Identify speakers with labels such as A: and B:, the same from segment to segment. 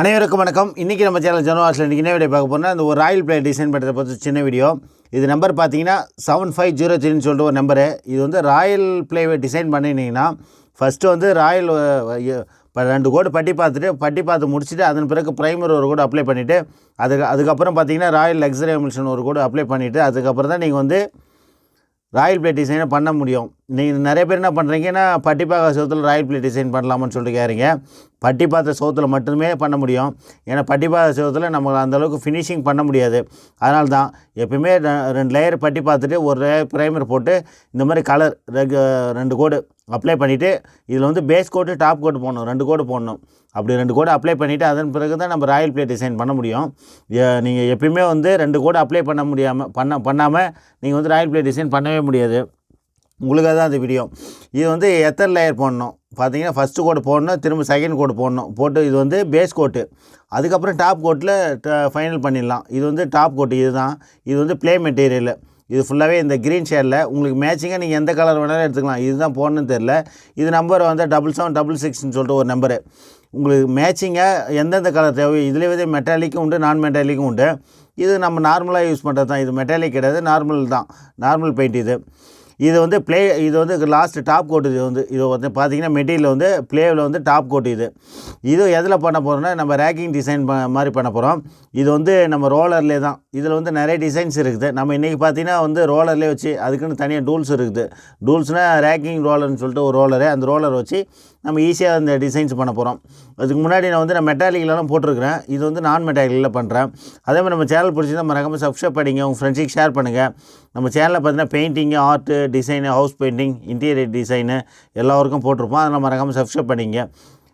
A: அனைவருக்கும் வணக்கம். இன்றைக்கி நம்ம சேனல் ஜனவாசில் இன்றைக்கி என்ன வீடியோ பார்க்க போனால் இந்த ஒரு ராயல் பிளே டிசைன் பண்ணுறத பற்றி சின்ன வீடியோ. இது நம்பர் பார்த்தீங்கன்னா செவன் ஃபைவ் ஜீரோ த்ரீன்னு சொல்லிட்டு ஒரு நம்பரு இது வந்து ராயல் பிளேவை டிசைன் பண்ணினீங்கன்னா ஃபஸ்ட்டு வந்து ராயல் ரெண்டு கோடு பட்டி பார்த்துட்டு பட்டி பார்த்து முடிச்சுட்டு அதன் பிறகு ப்ரைமர் ஒரு கோடு அப்ளை பண்ணிவிட்டு அதுக்கு அதுக்கப்புறம் பார்த்தீங்கன்னா ராயல் லக்ஸரி எமிஷன் ஒரு கோடு அப்ளை பண்ணிவிட்டு அதுக்கப்புறம் தான் நீங்கள் வந்து ராயல் பிளேட் டிசைனை பண்ண முடியும். நீங்கள் நிறைய பேர் என்ன பண்ணுறீங்கன்னா பட்டி பார்க்க சோத்தில் ராயல் பிளேட் டிசைன் பண்ணலாமான்னு சொல்லிட்டு கேட்குறீங்க பட்டி பார்த்த சோத்தில் மட்டுமே பண்ண முடியும். ஏன்னா பட்டி பார்த்த சோத்தில் நம்ம அந்தளவுக்கு ஃபினிஷிங் பண்ண முடியாது. அதனால தான் எப்பயுமே ரெண்டு லேயர் பட்டி பார்த்துட்டு ஒரு லேயர் ப்ரைமர் போட்டு இந்த மாதிரி கலர் ரெண்டு கோடு அப்ளை பண்ணிவிட்டு இதில் வந்து பேஸ் கோட்டு டாப் கோட்டு போடணும். ரெண்டு கோடு போடணும். அப்படி ரெண்டு கோடு அப்ளை பண்ணிவிட்டு அதன் பிறகு தான் நம்ம ராயல் பிளே டிசைன் பண்ண முடியும். நீங்கள் எப்பயுமே வந்து ரெண்டு கோடு அப்ளை பண்ண முடியாமல் பண்ண பண்ணாமல் நீங்கள் வந்து ராயல் பிளே டிசைன் பண்ணவே முடியாது. உங்களுக்காக தான் அந்த வீடியோ இது வந்து எத்தனை லேயர் போடணும்? பார்த்தீங்கன்னா ஃபஸ்ட்டு கோடு போடணும் திரும்ப செகண்ட் கோடு போடணும். போட்டு இது வந்து பேஸ் கோட்டு அதுக்கப்புறம் டாப் கோட்டில் ஃபைனல் பண்ணிடலாம். இது வந்து டாப் கோட்டு இதுதான். இது வந்து ப்ளே மெட்டீரியல் இது ஃபுல்லாகவே இந்த க்ரீன் ஷேடில் உங்களுக்கு மேட்சிங்காக நீங்கள் எந்த கலர் வேணாலும் எடுத்துக்கலாம். இதுதான் போடணும்னு தெரில இது நம்பர் வந்து டபுள் செவன் டபுள் சிக்ஸ்னு சொல்லிட்டு ஒரு நம்பரு உங்களுக்கு மேட்சிங்காக எந்தெந்த கலர் தேவை இதில் வந்து மெட்டாலிக்கும் உண்டு நான் மெட்டாலிக்கும் உண்டு. இது நம்ம நார்மலாக யூஸ் பண்ணுறது தான் இது மெட்டாலிக் கிடையாது நார்மல் தான். நார்மல் பெயிண்ட் இது. இது வந்து ப்ளே இது வந்து லாஸ்ட் டாப் கோட் இது வந்து இது வந்து பார்த்தீங்கன்னா மெட்டீரியல் வந்து ப்ளேவில் வந்து டாப் கோட் இது. இது எதில் பண்ண போகிறோம்னா நம்ம ரேக்கிங் டிசைன் மாதிரி பண்ண போகிறோம் இது வந்து நம்ம ரோலர்லேயே தான். இதில் வந்து நிறைய டிசைன்ஸ் இருக்குது. நம்ம இன்றைக்கி பார்த்தீங்கன்னா வந்து ரோலர்லேயே வச்சு அதுக்குன்னு தனியாக டூல்ஸ் இருக்குது. டூல்ஸ்னால் ரேக்கிங் ரோலர்னு சொல்லிட்டு ஒரு ரோலரு அந்த ரோலர் வச்சு நம்ம ஈஸியாக அந்த டிசைன்ஸ் பண்ண போகிறோம் அதுக்கு முன்னாடி நான் வந்து நான் மெட்டாலிக்லாம் போட்டிருக்கிறேன். இது வந்து நான் மெட்டாலிக்கில் பண்ணுறேன் அதே மாதிரி நம்ம சேனல் பிடிச்சிருந்தா மறக்காமல் சப்ஸ்கிரைப் பண்ணிங்க. உங்கள் ஃப்ரெண்ட்ஸுக்கு ஷேர் பண்ணுங்கள் நம்ம சேனலில் பார்த்தீங்கன்னா painting art design house painting interior design எல்லாருக்கும் போட்டிருப்போம். அதெல்லாம் மறக்காமல் சப்ஸ்கிரைப் பண்ணிங்க.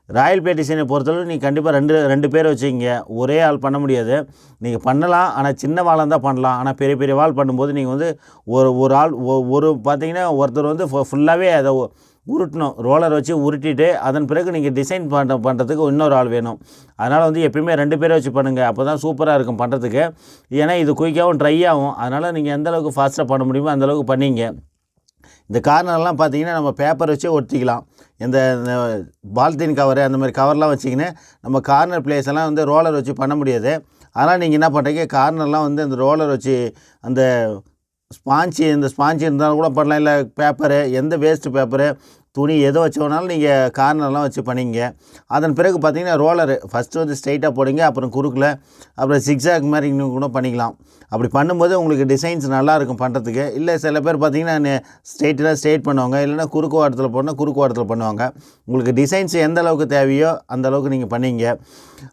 A: ராயல் பே டிசைனை பொறுத்தளவு நீங்கள் கண்டிப்பாக ரெண்டு ரெண்டு பேர் வச்சுக்கிங்க. ஒரே ஆள் பண்ண முடியாது. நீங்கள் பண்ணலாம். ஆனால் சின்ன வாழம் தான் பண்ணலாம். ஆனால் பெரிய பெரிய வாள் பண்ணும்போது நீங்கள் வந்து ஒரு ஒரு ஆள் ஒ- ஒரு பார்த்தீங்கன்னா ஒருத்தர் வந்து ஃபுல்லாகவே அதை உருட்டணும். ரோலர் வச்சு உருட்டிட்டு அதன் பிறகு நீங்கள் டிசைன் பண்ண பண்ணுறதுக்கு இன்னொரு ஆள் வேணும். அதனால் வந்து எப்பயுமே ரெண்டு பேரை வச்சு பண்ணுங்கள் அப்போ தான் சூப்பராக இருக்கும் பண்ணுறதுக்கு ஏன்னா இது குயிக்காகவும் ட்ரை ஆகும். அதனால் நீங்கள் எந்த அளவுக்கு ஃபாஸ்ட்டாக பண்ண முடியுமோ அந்தளவுக்கு பண்ணிங்க. இந்த கார்னர்லாம் பார்த்தீங்கன்னா நம்ம பேப்பர் வச்சே ஒட்டிக்கலாம். இந்த பால்தீன் கவரு அந்த மாதிரி கவர்லாம் வச்சிங்கன்னா நம்ம கார்னர் பிளேஸ் எல்லாம் வந்து ரோலர் வச்சு பண்ண முடியாது. அதனால் நீங்கள் என்ன பண்ணுறீங்க கார்னர்லாம் வந்து அந்த ரோலர் வச்சு அந்த ஸ்பாஞ்சு இந்த ஸ்பாஞ்சு இருந்தாலும் கூட பண்ணலாம் இல்லை பேப்பரு எந்த வேஸ்ட்டு பேப்பரு துணி எதை வச்சு வேணாலும் நீங்கள் கார்னர்லாம் வச்சு பண்ணிங்க அதன் பிறகு பார்த்தீங்கன்னா ரோலரு ஃபஸ்ட்டு வந்து ஸ்ட்ரைட்டாக போடுங்க அப்புறம் குறுக்கில் அப்புறம் சிக்ஸாக் மாதிரி இன்னும் கூட பண்ணிக்கலாம். அப்படி பண்ணும்போது உங்களுக்கு டிசைன்ஸ் நல்லாயிருக்கும் பண்ணுறதுக்கு இல்லை சில பேர் பார்த்தீங்கன்னா ஸ்ட்ரெயிட்டாக ஸ்ட்ரெயிட் பண்ணுவாங்க இல்லைனா குறுக்கு வாரத்தில் போனால் குறுக்கு வாரத்தில் பண்ணுவாங்க. உங்களுக்கு டிசைன்ஸ் எந்த அளவுக்கு தேவையோ அந்த அளவுக்கு நீங்கள் பண்ணிங்க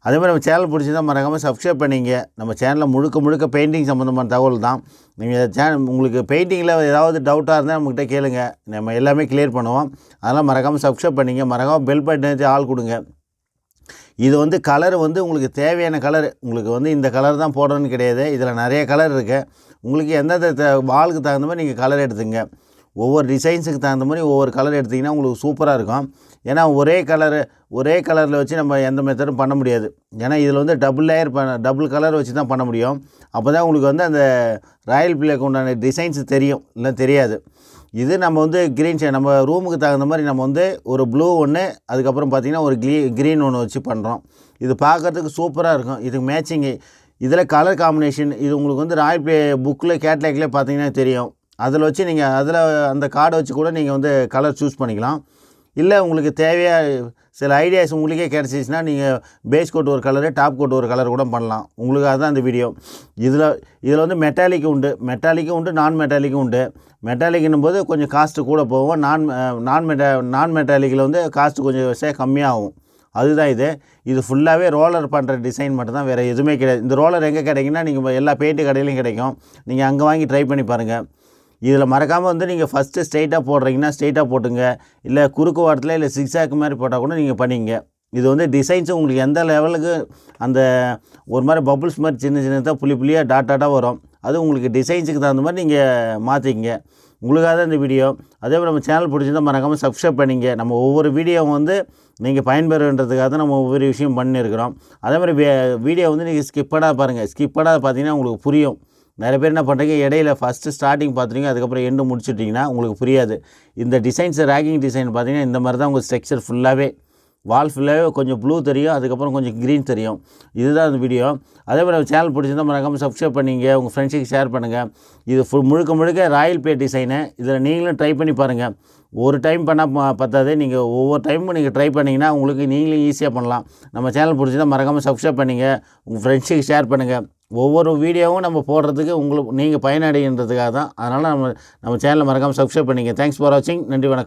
A: அதே மாதிரி நம்ம சேனல் பிடிச்சிருந்தால் மறக்காமல் சப்ஸ்கிரைப் பண்ணிங்க நம்ம சேனலில் முழுக்க முழுக்க பெயிண்டிங் சம்மந்தமான தகவல் தான். நீங்கள் சேனல் உங்களுக்கு பெயிண்டிங்கில் ஏதாவது டவுட்டாக இருந்தால் நம்மக்கிட்ட கேளுங்க. நம்ம எல்லாமே கிளியர் பண்ணுவோம். அதெல்லாம் மறக்காமல் சப்ஸ்கிரைப் பண்ணிங்க. மறக்காமல் பெல் பட்டன் ஆள் கொடுங்க. இது வந்து கலர் வந்து உங்களுக்கு தேவையான கலர் உங்களுக்கு வந்து இந்த கலர் தான் போடணும்னு கிடையாது. இதில் நிறைய கலர் இருக்குது உங்களுக்கு எந்தெந்த த- வாளுக்கு தகுந்த மாதிரி நீங்கள் கலர் எடுத்துங்க. ஒவ்வொரு டிசைன்ஸுக்கு தகுந்த மாதிரி ஒவ்வொரு கலர் எடுத்திங்கன்னா உங்களுக்கு சூப்பராக இருக்கும். ஏன்னா ஒரே கலரு ஒரே கலரில் வச்சு நம்ம எந்த மெத்தடும் பண்ண முடியாது. ஏன்னா இதில் வந்து டபுள் லேயர் பண்ண டபுள் கலர் வச்சு தான் பண்ண முடியும். அப்போ தான் உங்களுக்கு வந்து அந்த ராயல் பிளேக்கு உண்டான டிசைன்ஸ் தெரியும். இல்லை தெரியாது. இது நம்ம வந்து க்ரீன் ஷேட் நம்ம ரூமுக்கு தகுந்த மாதிரி நம்ம வந்து ஒரு ப்ளூ ஒன்று அதுக்கப்புறம் பார்த்திங்கன்னா ஒரு க்ரீ க்ரீன் ஒன்று வச்சு பண்ணுறோம் இது பார்க்குறதுக்கு சூப்பராக இருக்கும். இதுக்கு மேட்சிங்கு இதில் கலர் காம்பினேஷன் இது உங்களுக்கு வந்து ராயல் பிளே புக்கில் கேட்லாக்லேயே பார்த்தீங்கன்னா தெரியும். அதில் வச்சு நீங்கள் அதில் அந்த கார்டை வச்சு கூட நீங்கள் வந்து கலர் சூஸ் பண்ணிக்கலாம். இல்லை உங்களுக்கு தேவையாக சில ஐடியாஸ் உங்களுக்கே கிடச்சிச்சின்னா நீங்கள் பேஸ் கோட் ஒரு கலரு டாப் கோட் ஒரு கலர் கூட பண்ணலாம். உங்களுக்காக தான் இந்த வீடியோ இதில் இதில் வந்து மெட்டாலிக் உண்டு. மெட்டாலிக்கும் உண்டு நான் மெட்டாலிக்கும் உண்டு. மெட்டாலிக்னும் போது கொஞ்சம் காஸ்ட்டு கூட போகும். நான் நான் மெட்டா நான் மெட்டாலிக்கில் வந்து காஸ்ட்டு கொஞ்சம் சே கம்மியாகும். அதுதான் இது. இது ஃபுல்லாகவே ரோலர் பண்ணுற டிசைன் மட்டும்தான். வேறு எதுவுமே கிடையாது. இந்த ரோலர் எங்கே கிடைக்குன்னா நீங்கள் எல்லா பெயிண்ட் கடையிலையும் கிடைக்கும். நீங்கள் அங்கே வாங்கி ட்ரை பண்ணி பாருங்கள் இதில் மறக்காமல் வந்து நீங்கள் ஃபஸ்ட்டு ஸ்ட்ரைட்டாக போடுறீங்கன்னா ஸ்ட்ரைட்டாக போட்டுங்க. இல்லை குறுக்கு வாரத்தில் இல்லை சிக்ஸாக்கு மாதிரி போட்டால் கூட நீங்கள் பண்ணிங்க. இது வந்து டிசைன்ஸும் உங்களுக்கு எந்த லெவலுக்கு அந்த ஒரு மாதிரி பபுள்ஸ் மாதிரி சின்ன சின்னதாக புள்ளி புள்ளியாக டாட்டாட்டாக வரும். அது உங்களுக்கு டிசைன்ஸுக்கு தகுந்த மாதிரி நீங்கள் மாற்றிக்கிங்க உங்களுக்காக தான் இந்த வீடியோ அதே மாதிரி நம்ம சேனல் பிடிச்சிருந்தா மறக்காமல் சப்ஸ்கிரைப் பண்ணிங்க. நம்ம ஒவ்வொரு வீடியோவும் வந்து நீங்கள் பயன்பெறுன்றதுக்காக தான் நம்ம ஒவ்வொரு விஷயம் பண்ணியிருக்கிறோம் அதே மாதிரி வீடியோ வந்து நீங்கள் ஸ்கிப் பண்ணாத பாருங்கள் ஸ்கிப் பண்ணாத பார்த்தீங்கன்னா உங்களுக்கு புரியும். நிறைய பேர் என்ன பண்ணுறீங்க இடையில ஃபஸ்ட்டு ஸ்டார்டிங் பார்த்துறீங்க அதுக்கப்புறம் எண்டு முடிச்சுட்டிங்கன்னா உங்களுக்கு புரியாது. இந்த டிசைன்ஸ் ரேக்கிங் டிசைன் பார்த்தீங்கன்னா இந்த மாதிரி தான் உங்கள் ஸ்ட்ரக்சர் ஃபுல்லாகவே வால் ஃபுல்லாகவே கொஞ்சம் ப்ளூ தெரியும் அதுக்கப்புறம் கொஞ்சம் க்ரீன் தெரியும். இதுதான் அந்த வீடியோ அதே மாதிரி சேனல் பிடிச்சிருந்தா மறக்காமல் சப்ஸ்கிரைப் பண்ணிங்க உங்கள் ஃப்ரெண்ட்ஸுக்கு ஷேர் பண்ணுங்கள் இது ஃபுல் முழுக்க முழுக்க ராயல் பே டிசைனு இதில் நீங்களும் ட்ரை பண்ணி பாருங்கள் ஒரு டைம் பண்ணால் ப- பத்தாது நீங்கள் ஒவ்வொரு டைமும் நீங்கள் ட்ரை பண்ணிங்கன்னா உங்களுக்கு நீங்களும் ஈஸியாக பண்ணலாம். நம்ம சேனல் பிடிச்சிதான் மறக்காமல் சப்ஸ்கிரைப் பண்ணுங்கள் உங்கள் ஃப்ரெண்ட்ஸுக்கு ஷேர் பண்ணுங்கள் ஒவ்வொரு வீடியோவும் நம்ம போடுறதுக்கு உங்களுக்கு நீங்கள் பயனடைகின்றதுக்காக தான் அதனால் நம்ம நம்ம சேனலை மறக்காமல் சப்ஸ்கிரைப் பண்ணிங்க. தேங்க்ஸ் ஃபார் வாட்சிங் நன்றி வணக்கம்.